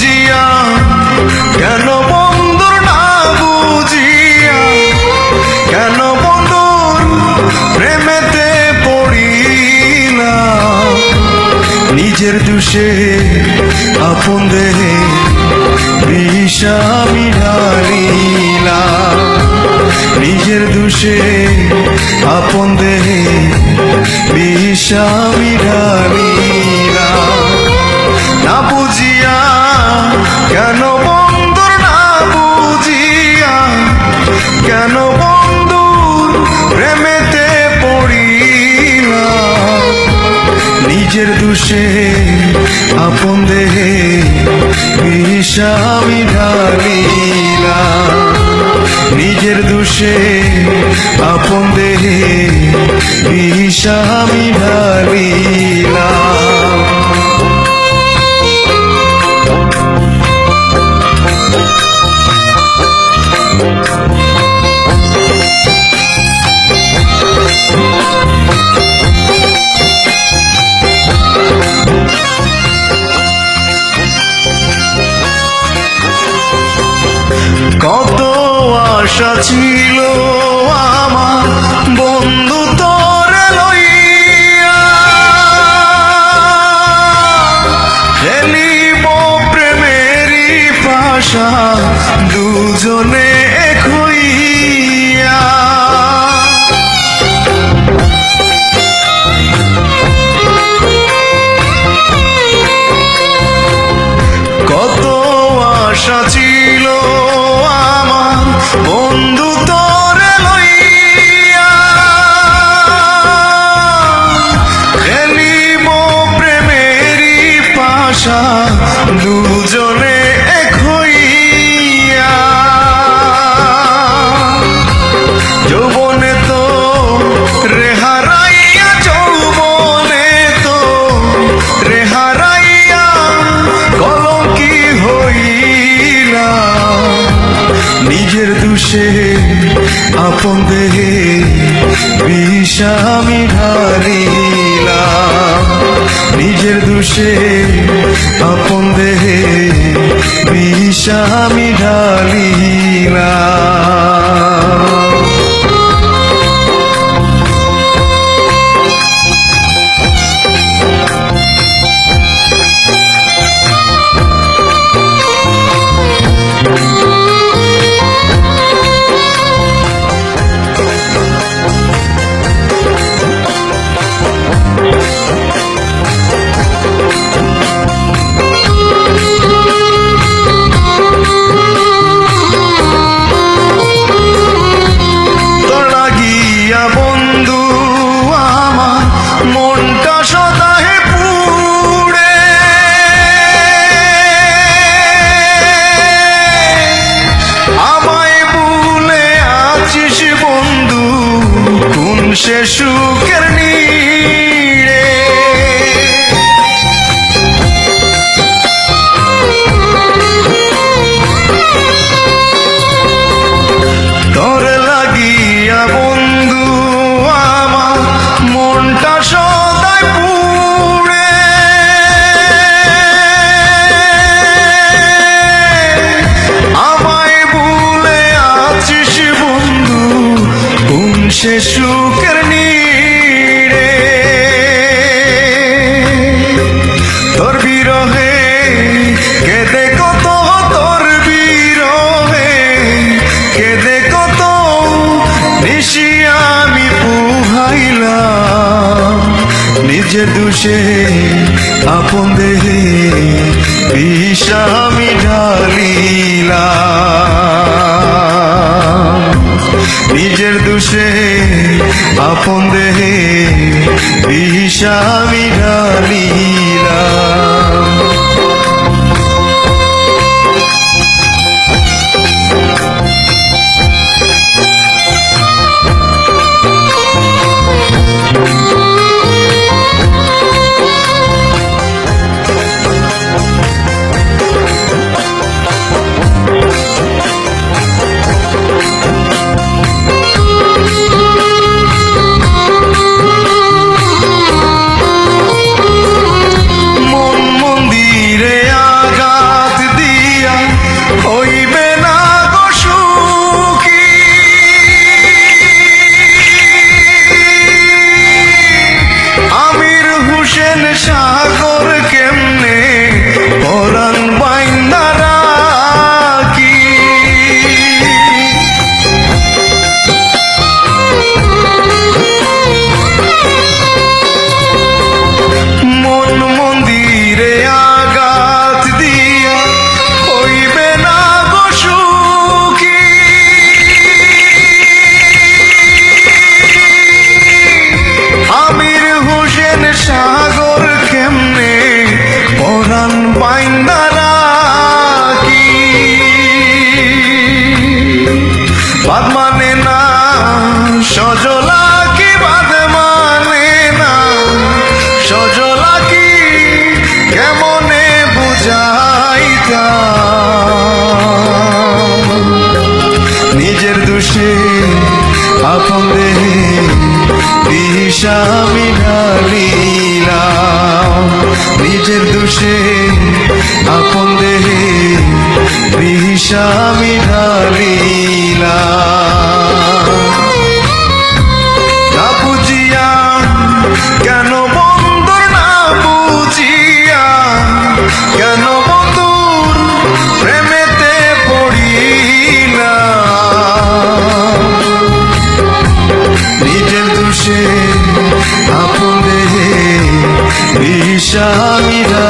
বুঝিয়া, কেন বন্ধুর না বুঝিয়া? কেন বন্ধুর প্রেমেতে পড়িলা? নিজের দুষে আপন দেহে বিষামি নিজের দুষে আপন দেহে বিষামি ঢালিলা। দুষে আপন দেহে বিষামি ঢালিলা নিজের দুষে আপন দেহে বিষামি ঢালিলা আশা ছিল আমার বন্ধু তোরে লইয়া। প্রেমেরই পাশা দুজনে কত আশা ছিল দুষে আপন দেহে বিষামি ঢালিলা নিজের দুষে আপন দেহে বিষামি ঢালিলা সুখের নীড়ে সে সুখের নীড়ে। তোর বিরহে কেঁদে কত, তোর বিরহে কেঁদে কত, নিশি আমি পুহাইলাম। নিজের দুষে আপন দেহে বিষ আমি ঢালিলাম। আপন দেহে বিষ দোষে আপন দেহে দিশামি ঢালিলাম না